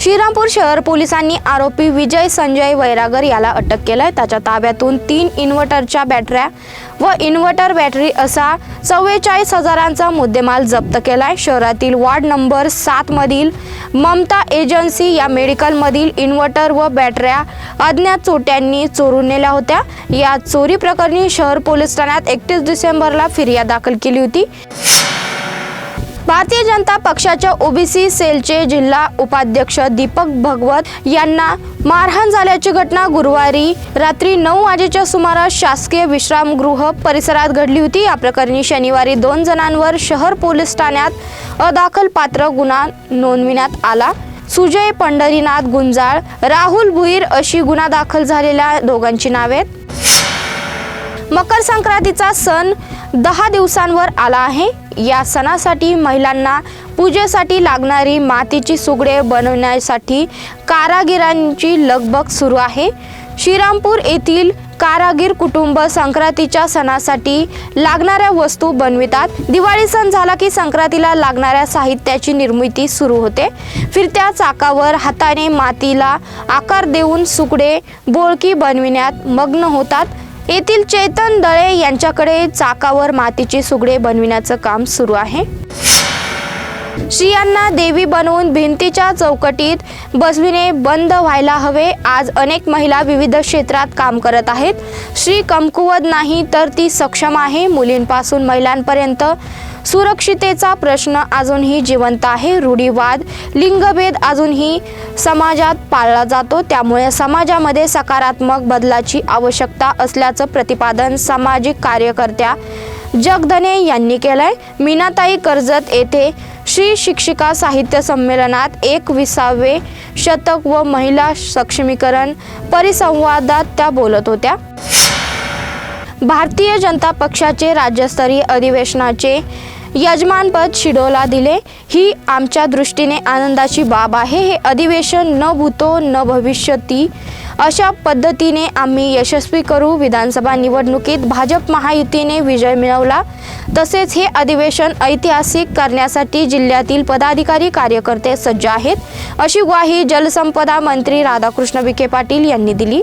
श्रीरामपूर शहर पोलिसांनी आरोपी विजय संजय वैरागर याला अटक केलाय. त्याच्या ताब्यातून तीन इन्व्हर्टरच्या बॅटऱ्या व इन्व्हर्टर बॅटरी असा चव्वेचाळीस हजारांचा मुद्देमाल जप्त केलाय. शहरातील वार्ड नंबर सात मधील ममता एजन्सी या मेडिकलमधील इन्व्हर्टर व बॅटऱ्या अज्ञात चोट्यांनी चोरून नेल्या होत्या. या चोरी प्रकरणी शहर पोलीस ठाण्यात एकतीस डिसेंबरला फिर्याद दाखल केली होती. भारतीय जनता पक्षाच्या ओबीसी सेलचे जिल्हा उपाध्यक्ष दीपक भगवत यांना मारहाण झाल्याची घटना गुरुवारी रात्री नऊ वाजेच्या सुमारास शासकीय विश्रामगृह परिसरात घडली होती या प्रकरणी शनिवारी दोन जणांवर शहर पोलीस ठाण्यात अदाखल पात्र गुन्हा नोंदविण्यात आला सुजय पंढरीनाथ गुंजाळ राहुल भुईर अशी गुन्हा दाखल झालेल्या दोघांची नावे आहेत. मकर संक्रांतीचा सण दहा दिवसांवर आला आहे. या सणासाठी महिलांना पूजेसाठी लागणारी मातीची सुगडे बनवण्यासाठी कारागिरांची लगबग सुरू आहे. श्रीरामपूर येथील कारागीर कुटुंब संक्रांतीच्या सणासाठी लागणाऱ्या वस्तू बनवितात. दिवाळी सण झाला की संक्रांतीला लागणाऱ्या साहित्याची निर्मिती सुरू होते. फिरत्या चाकावर हाताने मातीला आकार देऊन सुकडे बोळकी बनविण्यात मग्न होतात. येथील चेतन दळे यांच्याकडे चाकावर मातीची सुगडे बनविण्याचं काम सुरू आहे. स्त्रियांना देवी बनवून भिंतीच्या चौकटीत बसविणे बंद व्हायला हवे. आज अनेक महिला विविध क्षेत्रात काम करत आहेत. श्री कमकुवत नाही तर ती सक्षम आहे. मुलींपासून महिलांपर्यंत सुरक्षितेचा प्रश्न अजूनही जिवंत आहे. रूढीवाद लिंगभेद अजूनही समाजात पाळला जातो. त्यामुळे समाजामध्ये सकारात्मक बदलाची आवश्यकता असल्याचं प्रतिपादन सामाजिक कार्यकर्त्या जगधने यांनी केलंय. मीनाताई कर्जत येथे श्री शिक्षिका साहित्य संमेलनात एकविसावे शतक व महिला सक्षमीकरण परिसंवादात त्या बोलत होत्या. भारतीय जनता पक्षाचे राज्यस्तरीय अधिवेशनाचे यजमानपद शिडोला दिले. ही आमच्या दृष्टीने आनंदाची बाब आहे. हे अधिवेशन न भूतो न भविष्यती. अशा पद्धतीने आम्ही यशस्वी करू. विधानसभा निवडणुकीत भाजप महायुतीने विजय मिळवला. तसेच हे अधिवेशन ऐतिहासिक करण्यासाठी जिल्ह्यातील पदाधिकारी कार्यकर्ते सज्ज आहेत. अशी ग्वाही जलसंपदा मंत्री राधाकृष्ण विखे पाटील यांनी दिली.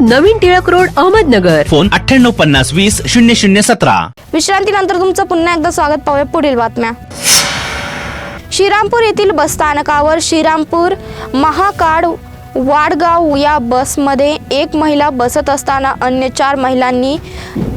नवीन टिळक रोड अहमदनगर. फोन अठ्ठ्याण्णव पन्नास वीस शून्य शून्य सतरा. विश्रांतीनंतर तुमचं पुन्हा एकदा स्वागत पाहूया पुढील बातम्या. श्रीरामपूर येथील बसस्थानकावर श्रीरामपूर महाकाड वाडगाव या बसमध्ये एक महिला बसत असताना अन्य चार महिलांनी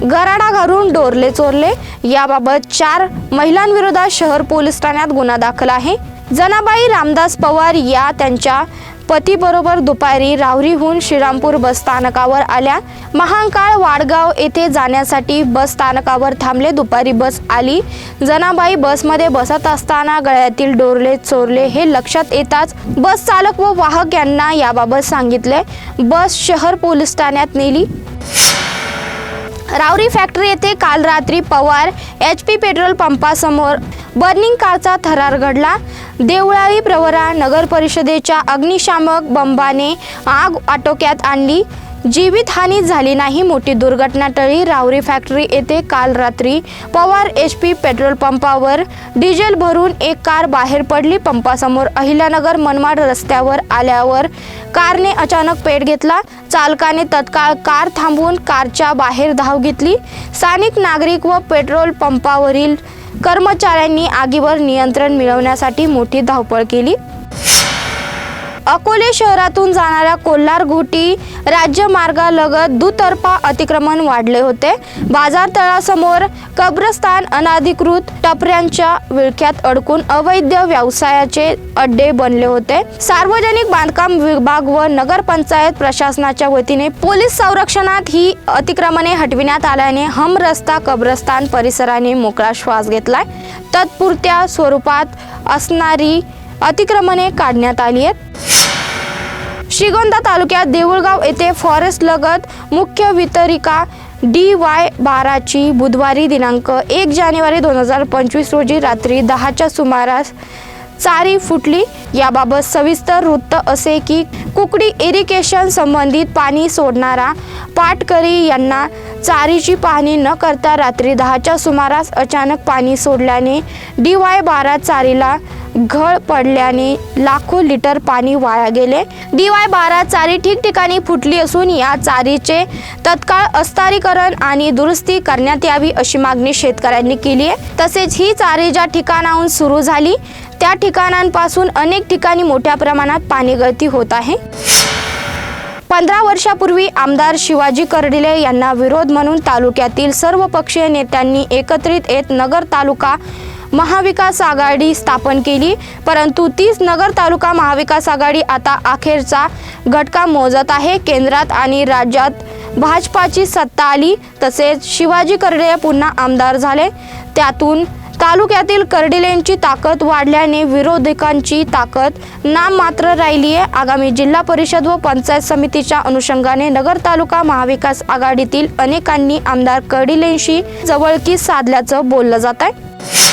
गराडा घालून डोरले चोरले. याबाबत चार महिलांविरोधात शहर पोलीस ठाण्यात गुन्हा दाखल आहे. जनाबाई रामदास पवार या त्यांच्या पतीबरोबर दुपारी राहुरीहून श्रीरामपूर बस स्थानकावर आल्या. महांकाळ वाडगाव येथे जाण्यासाठी बस स्थानकावर थांबले. दुपारी बस आली. जनाबाई बसमध्ये बसत असताना गळ्यातील डोरले चोरले हे लक्षात येताच बस चालक व वाहक यांना याबाबत सांगितले. बस शहर पोलीस ठाण्यात नेली. रावरी फॅक्टरी येथे काल रात्री पवार एच पी पेट्रोल पंपासमोर बर्निंग कारचा थरार घडला. देवळाळी प्रवरा नगर परिषदेच्या अग्निशामक बंबाने आग आटोक्यात आणली. जीवितहानी झाली नाही मोठी दुर्घटना टळी रावरी फॅक्टरी येथे काल रात्री पवार एच पी पेट्रोल पंपावर डिझेल भरून एक कार बाहेर पडली. पंपासमोर अहिल्यानगर मनमाड रस्त्यावर आल्यावर कारने अचानक पेट घेतला. चालकाने तत्काळ कार थांबवून कारच्या बाहेर धाव घेतली. स्थानिक नागरिक व पेट्रोल पंपावरील कर्मचाऱ्यांनी आगीवर नियंत्रण मिळवण्यासाठी मोठी धावपळ केली. अकोले शहरातून जाणाऱ्या कोल्हार घोटी राज्य मार्गालगत दुतर्फा अतिक्रमण वाढले होते. बाजार तळासमोर कब्रस्तान अनाधिकृत टपऱ्यांच्या विळख्यात अडकून अवैध व्यवसायाचे अड्डे बनले होते. सार्वजनिक बांधकाम विभाग व नगरपंचायत प्रशासनाच्या वतीने पोलीस संरक्षणात ही अतिक्रमणे हटविण्यात आल्याने हम रस्ता कब्रस्तान परिसराने मोकळा श्वास घेतलाय. तत्पुरत्या स्वरूपात असणारी अतिक्रमणे काढण्यात आली आहेत. श्रीगोंदा तालुक्यात देऊळगाव येथे फॉरेस्ट लगत मुख्य वितरिका डी वाय बाराची बुधवारी दिनांक एक जानेवारी दोन हजार पंचवीस रोजी रात्री दहाच्या सुमारास चारी फुटली. याबाबत सविस्तर वृत्त असे की कुकडी इरिगेशन संबंधित पाणी सोडणारा पाटकरी यांना चारीची पाहणी न करता रात्री दहाच्या सुमारास अचानक पाणी सोडल्याने डी वाय बारा चारीला घळ पडल्याने लाखो लिटर पाणी वाया गेले. डीवाय बारा चारी ठिकठिकाणी फुटली असून या चारीचे तत्काळ अस्तारीकरण आणि दुरुस्ती करण्यात यावी अशी मागणी शेतकऱ्यांनी केली आहे. तसेच ही चारी ज्या ठिकाणाहून सुरू झाली त्या ठिकाणांपासून अनेक ठिकाणी मोठ्या प्रमाणात पाणी गळती होत आहे. पंधरा वर्षापूर्वी आमदार शिवाजी कर्डिले यांना विरोध म्हणून तालुक्यातील सर्व पक्षीय नेत्यांनी एकत्रित येत नगर तालुका महाविकास आघाडी स्थापन केली परंतु तीच नगर तालुका महाविकास आघाडी आता अखेरचा घटका मोजत आहे. केंद्रात आणि राज्यात भाजपाची सत्ता आली तसेच शिवाजी कर्डिले पुन्हा आमदार झाले. त्यातून तालुक्यातील कर्डिलेंची ताकद वाढल्याने विरोधकांची ताकद नाममात्र राहिली आहे आगामी जिल्हा परिषद व पंचायत समितीच्या अनुषंगाने नगर तालुका महाविकास आघाडीतील अनेकांनी आमदार कर्डिलेंशी जवळकी साधल्याचं बोललं जात आहे